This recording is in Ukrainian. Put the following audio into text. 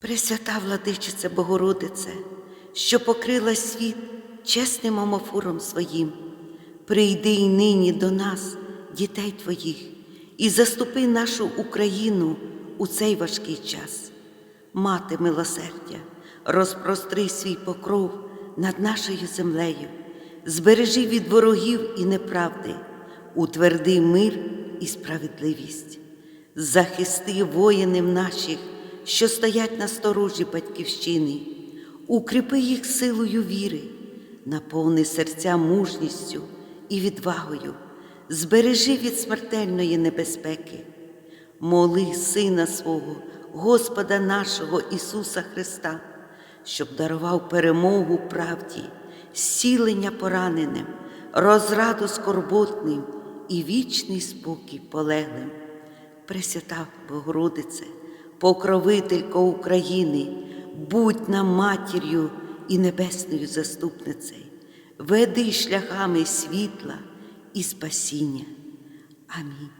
Пресвята владичице Богородице, що покрила світ чесним омофором своїм, прийди й нині до нас, дітей Твоїх, і заступи нашу Україну у цей важкий час. Мати милосердя, розпростри свій покров над нашою землею, збережи від ворогів і неправди, утверди мир і справедливість захисти воїнів наших, що стоять на сторожі батьківщини, укріпи їх силою віри, наповни серця мужністю і відвагою, збережи від смертельної небезпеки, моли Сина свого, Господа нашого Ісуса Христа, щоб дарував перемогу правді, зцілення пораненим, розраду скорботним і вічний спокій полеглим. Пресвята Богородице, покровителько України, будь нам матір'ю і небесною заступницею, веди шляхами світла і спасіння. Амінь.